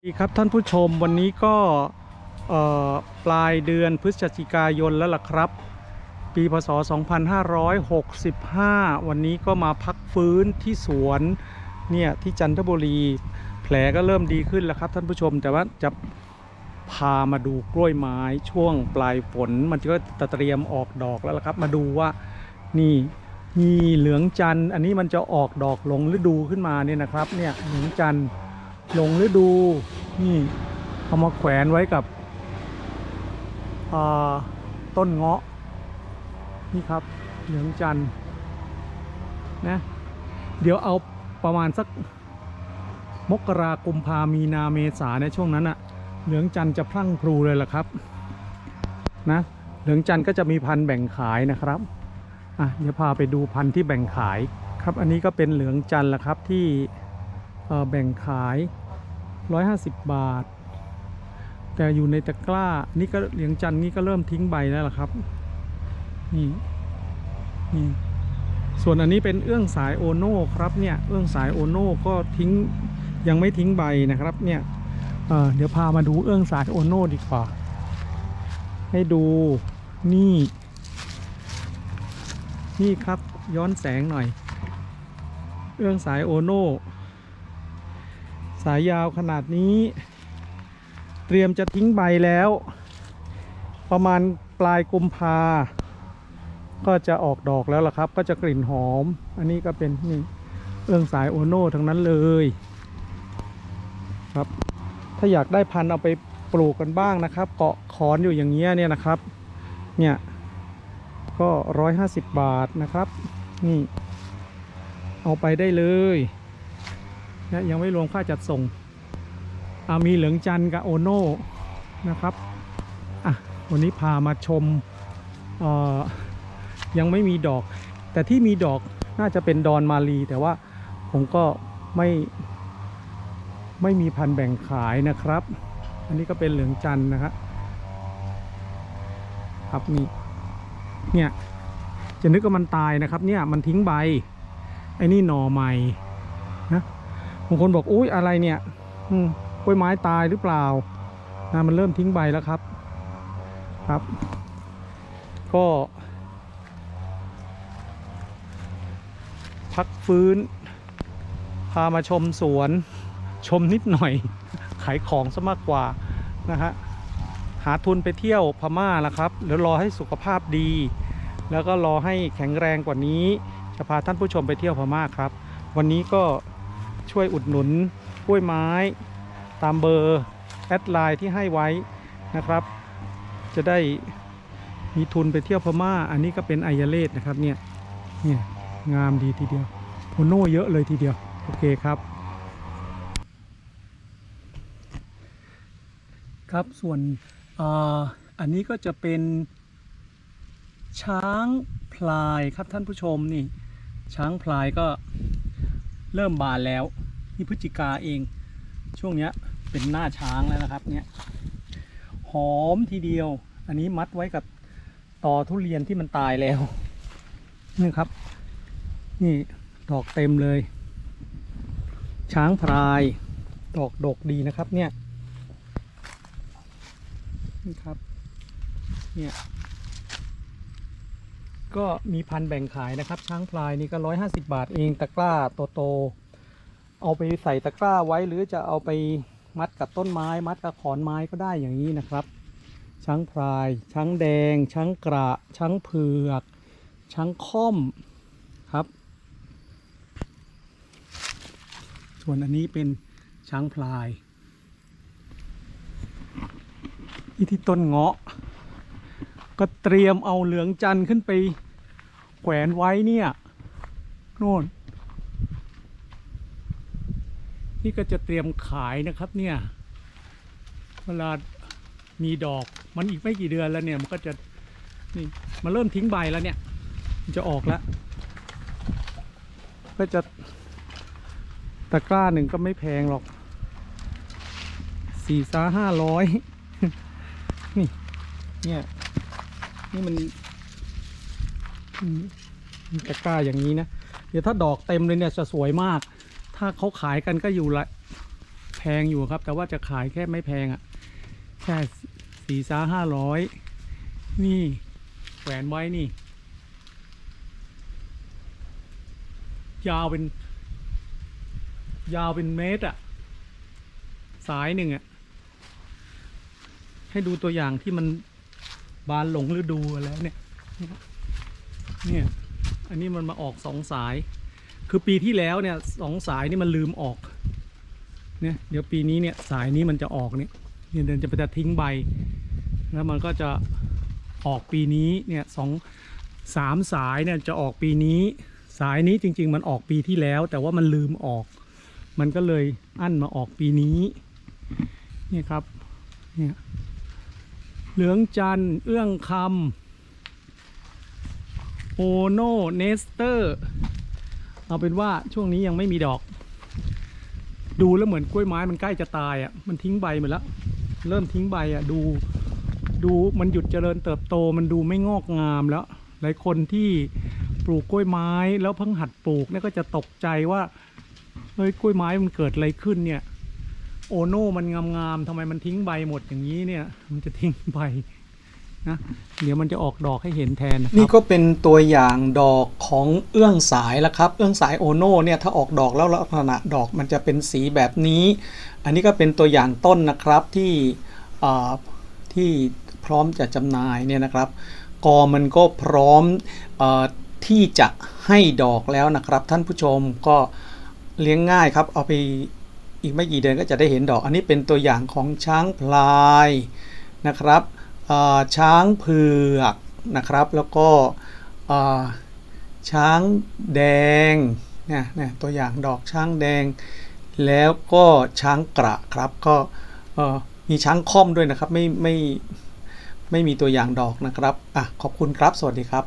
สวัสดีครับท่านผู้ชมวันนี้ก็ปลายเดือนพฤศจิกายนแล้วล่ะครับ ปีพศ 2565 วันนี้ก็มาพักฟื้นที่สวนเนี่ยที่จันทบุรี แผลก็เริ่มดีขึ้นแล้วครับท่านผู้ชม แต่ว่าจะพามาดูกล้วยไม้ช่วงปลายฝน มันก็จะเตรียมออกดอกแล้วล่ะครับ มาดูว่านี่มีเหลืองจันทร์อันนี้มันจะออกดอกหลงฤดูขึ้นมาเนี่ยนะครับเนี่ยเหลืองจันทร์ หลงฤดูนี่เอามาแขวนไว้กับต้นเงาะ นี่ครับเหลืองจันนะ เดี๋ยวเอาประมาณสักมกรากุมภามีนาเมษาในช่วงนั้นอะเหลืองจันจะพรั่งพรูเลยล่ะครับนะเหลืองจันก็จะมีพันธุ์แบ่งขายนะครับอะเดี๋ยวพาไปดูพันธุ์ที่แบ่งขายครับ อันนี้ก็เป็นเหลืองจันทร์ละครับที่ แบ่งขาย 150 บาท แต่อยู่ในตะกร้า นี่ก็เหลียงจันนี่ก็เริ่มทิ้งใบแล้วล่ะครับ นี่นี่ส่วนอันนี้เป็นเอื้องสายโอโน่ครับเนี่ยเอื้องสายโอโน่ก็ทิ้งยังไม่ทิ้งใบนะครับเนี่ยเเดี๋ยวพามาดูเอื้องสายโอโน่ดีกว่า ให้ดูนี่ นี่ครับย้อนแสงหน่อย เอื้องสายโอโน่ายยาวขนาดนี้ เตรียมจะทิ้งใบแล้ว ประมาณปลายกุมภาก็จะออกดอกแล้วล่ะครับ ก็จะกลิ่นหอม อันนี้ก็เป็นนี่เอื้องสายโอโน่ทั้งนั้นเลยครับ ถ้าอยากได้พันธุ์เอาไปปลูกกันบ้างนะครับ เกาะขอนอยู่อย่างเงี้ยเนี่ยนะครับ เนี่ยก็ร้อยห้าสิบบาทนะครับ นี่ เอาไปได้เลย นะยังไม่รวมค่าจัดส่งอ่ามีเหลืองจันกับโอโน่นะครับอะวันนี้พามาชมอ่อยังไม่มีดอก แต่ที่มีดอกน่าจะเป็นดอนมาลี แต่ว่าผมก็ไม่ไม่มีพันแบ่งขายนะครับ อันนี้ก็เป็นเหลืองจันนะครับครับนี่เนี่ยจะนึกว่ามันตายนะครับเนี่ยมันทิ้งใบไอ้นี่หน่อใหม่นะ บางคนบอกอุ้ยอะไรเนี่ยอืกล้วยไม้ตายหรือเปล่านะมันเริ่มทิ้งใบแล้วครับครับ ก็พักฟื้น พามาชมสวน ชมนิดหน่อย ขายของซะมากกว่านะฮะหาทุนไปเที่ยวพม่าละครับเดี๋ยวรอให้สุขภาพดี แล้วก็รอให้แข็งแรงกว่านี้ จะพาท่านผู้ชมไปเที่ยวพม่าครับ วันนี้ก็ ช่วยอุดหนุนกล้วยไม้ ตามเบอร์แอดไลน์ที่ให้ไว้นะครับ จะได้มีทุนไปเที่ยวพม่า อันนี้ก็เป็นไอยาเลสนะครับเนี่ยเนี่ยงามดีทีเดียวโอโน่เยอะเลยทีเดียว โอเคครับ ครับส่วนออันนี้ก็จะเป็นช้างพลายครับท่านผู้ชมนี่ ช้างพลายก็ เริ่มบานแล้วนี่พฤศจิกาเอง ช่วงเนี้ยเป็นหน้าช้างแล้วนะครับเนี่ยหอมทีเดียว อันนี้มัดไว้กับตอทุเรียนที่มันตายแล้วนี่ครับ นี่ดอกเต็มเลย ช้างพลาย ดอกดกดีนะครับเนี่ยนี่ครับเนี่ย ก็มีพันแบ่งขายนะครับ ช้างพลายนี่ก็ร้อยห้าสิบาทเองตะกร้าโตๆเอาไปใส่ตะกร้าไว้หรือจะเอาไปมัดกับต้นไม้ มัดกับขอนไม้ก็ได้อย่างนี้นะครับ ช้างพลาย ช้างแดง ช้างกระ ช้างเผือก ช้างค่อมครับ ส่วนอันนี้เป็นช้างพลายที่ที่ต้นเงาะ ก็เตรียมเอาเหลืองจันทร์ขึ้นไป แขวนไว้เนี่ยโน่น นี่ก็จะเตรียมขายนะครับเนี่ย เวลามีดอกมันอีกไม่กี่เดือนแล้วเนี่ย มันก็จะนี่มันเริ่มทิ้งใบแล้วเนี่ย มันจะออกแล้ว ก็จะตะกร้าหนึ่งก็ไม่แพงหรอกสี่ซาห้าร้อยนี่ เนี่ย นี่มันอืมมัน ตะกร้าอย่างนี้นะ เดี๋ยวถ้าดอกเต็มเลยเนี่ยจะสวยมาก ถ้าเขาขายกันก็อยู่ละแพงอยู่ครับ แต่ว่าจะขายแค่ไม่แพงอะ่ะ แค่สี่สาห้าร้อยนี่แขวนไว้นี่ ยาวเป็น ยาวเป็นเมตรอะสายหนึ่งอะให้ดูตัวอย่างที่มันบานหลงฤดูแล้วเนี่ย เนี่ยอันนี้มันมาออกสองสาย คือปีที่แล้วเนี่ยสองสายนี่มันลืมออกเนี่ยเดี๋ยวปีนี้เนี่ยสายนี้มันจะออกเนี่ยเนี่ยเดินจะไปจะทิ้งใบ แล้วมันก็จะออกปีนี้เนี่ยสองสามสายเนี่ยจะออกปีนี้ สายนี้จริง ๆ มันออกปีที่แล้ว แต่ว่ามันลืมออก มันก็เลยอั้นมาออกปีนี้เนี่ยครับเนี่ยเหลืองจันเอื้องคำ โอโนเนสเตอร์เอาเป็นว่าช่วงนี้ยังไม่มีดอก ดูแล้วเหมือนกล้วยไม้มันใกล้จะตายอะมันทิ้งใบหมดแล้ว เริ่มทิ้งใบอะดูดูมันหยุดเจริญเติบโตมันดูไม่งอกงามแล้ว หลายคนที่ปลูกกล้วยไม้แล้วเพิ่งหัดปลูกเนี่ยก็จะตกใจว่าเฮ้ยกล้วยไม้มันเกิดอะไรขึ้นเนี่ยโอโน่มันงามๆทำไมมันทิ้งใบหมดอย่างนี้เนี่ย มันจะทิ้งใบ นะเดี๋ยวมันจะออกดอกให้เห็นแทนนี่ก็เป็นตัวอย่างดอกของเอื้องสายแล้วครับ เอื้องสายโอโน่เนี่ยถ้าออกดอกแล้วลักษณะดอกมันจะเป็นสีแบบนี้ อันนี้ก็เป็นตัวอย่างต้นนะครับที่ที่พร้อมจะจำหน่ายเนี่ยนะครับ กอมันก็พร้อมอที่จะให้ดอกแล้วนะครับ ท่านผู้ชมก็เลี้ยงง่ายครับ เอาไปอีกไม่กี่เดือนก็จะได้เห็นดอก อันนี้เป็นตัวอย่างของช้างพลายนะครับ ช้างเผือกนะครับ แล้วก็ช้างแดงเนี่ยเนี่ยตัวอย่างดอกช้างแดง แล้วก็ช้างกระครับก็มีช้างค่อมด้วยนะครับไม่ไม่ไม่มีตัวอย่างดอกนะครับอะขอบคุณครับ สวัสดีครับ